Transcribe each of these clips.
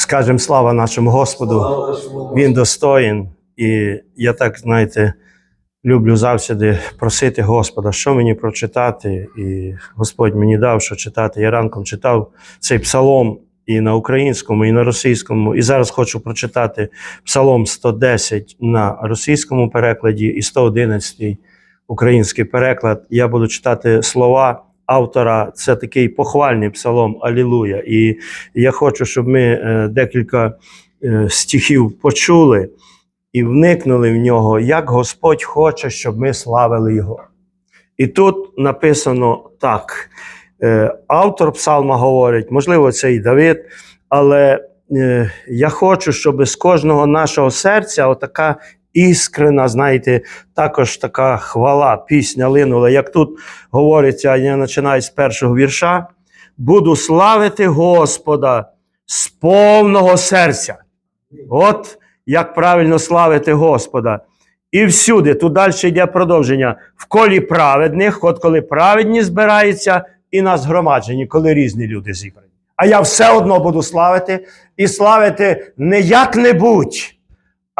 Скажемо слава нашому Господу. Він достоїн. І я так, знаєте, люблю завжди просити Господа, що мені прочитати. І Господь мені дав, що читати. Я ранком читав цей псалом і на українському, і на російському. І зараз хочу прочитати псалом 110 на російському перекладі і 111 український переклад. Я буду читати слова автора. Це такий похвальний псалом Алілуя. І я хочу, щоб ми е, декілька е, стихів почули і вникнули в нього, як Господь хоче, щоб ми славили Його. І тут написано так. Е, Автор псалма говорить, можливо, це і Давид, але я хочу, щоб з кожного нашого серця отака іскрена, знаєте, також така хвала, пісня линула. Як тут говориться, я починаю з першого вірша. Буду славити Господа з повного серця. От як правильно славити Господа. І всюди, тут далі йде продовження. В колі праведних, от коли праведні збираються, і на згромадженні, коли різні люди зібрані. А я все одно буду славити і славити не як-небудь,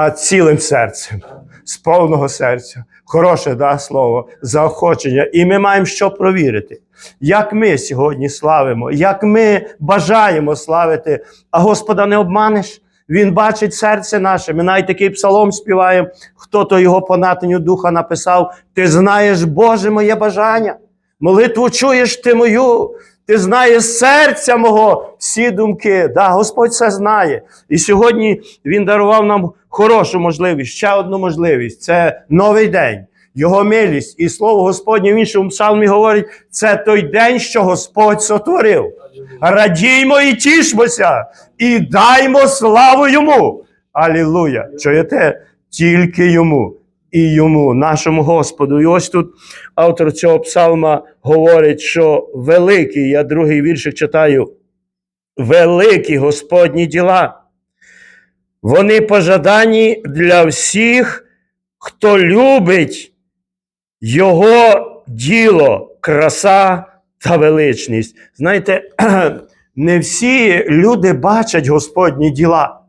а цілим серцем, з повного серця. Хороше да, слово, заохочення. І ми маємо що провірити. Як ми сьогодні славимо, як ми бажаємо славити, а Господа не обманеш. Він бачить серце наше. Ми навіть такий псалом співаємо. Хто то його по натиню духа написав: Ти знаєш, Боже, моє бажання. Молитву чуєш ти мою. Ти знаєш серця мого, всі думки. Да, Господь це знає. І сьогодні Він дарував нам хорошу можливість, ще одну можливість. Це новий день, Його милість. І слово Господнє в іншому псалмі говорить: це той день, що Господь сотворив. Радіймо і тішмося, і даймо славу йому. Алілуя! Чуєте? Тільки йому і йому, нашому Господу. І ось тут автор цього псалма говорить, що великий, я другий віршик читаю, великі Господні діла. Вони пожадані для всіх, хто любить Його діло, краса та величність. Знаєте, не всі люди бачать Господні діла.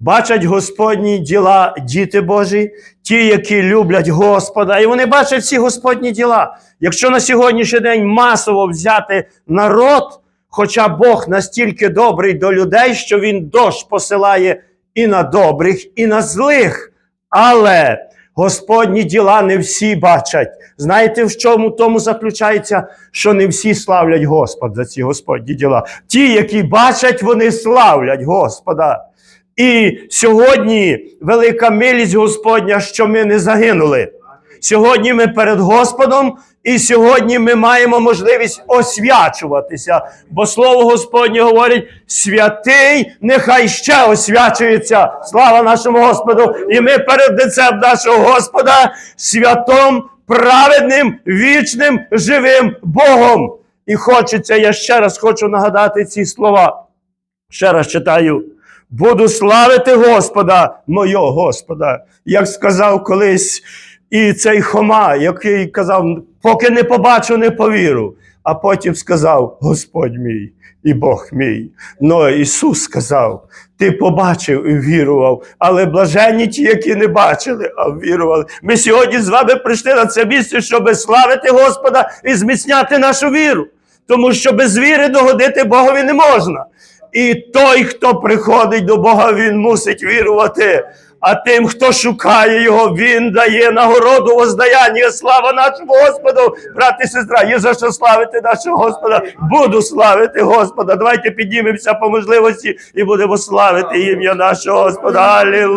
Бачать Господні діла діти Божі, ті, які люблять Господа, і вони бачать всі Господні діла. Якщо на сьогоднішній день масово взяти народ, хоча Бог настільки добрий до людей, що Він дощ посилає і на добрих, і на злих. Але Господні діла не всі бачать. Знаєте, в чому тому заключається, що не всі славлять Господа за ці Господні діла. Ті, які бачать, вони славлять Господа. І сьогодні велика милість Господня, що ми не загинули. Сьогодні ми перед Господом, і сьогодні ми маємо можливість освячуватися. Бо слово Господнє говорить: святий, нехай ще освячується. Слава нашому Господу! І ми перед лицем нашого Господа святом, праведним, вічним, живим Богом. І хочеться, я ще раз хочу нагадати ці слова. Ще раз читаю. Буду славити Господа, мого Господа, як сказав колись і цей Хома, який казав, поки не побачу, не повіру. А потім сказав: Господь мій і Бог мій. Ну Ісус сказав: Ти побачив і вірував, але блаженні ті, які не бачили, а вірували. Ми сьогодні з вами прийшли на це місце, щоб славити Господа і зміцняти нашу віру. Тому що без віри догодити Богові не можна. І той, хто приходить до Бога, він мусить вірувати. А тим, хто шукає його, він дає нагороду воздаяння. Слава нашому Господу, брат і сестра. Є за що славити нашого Господа. Буду славити Господа. Давайте піднімемося по можливості і будемо славити ім'я нашого Господа. Алілуя.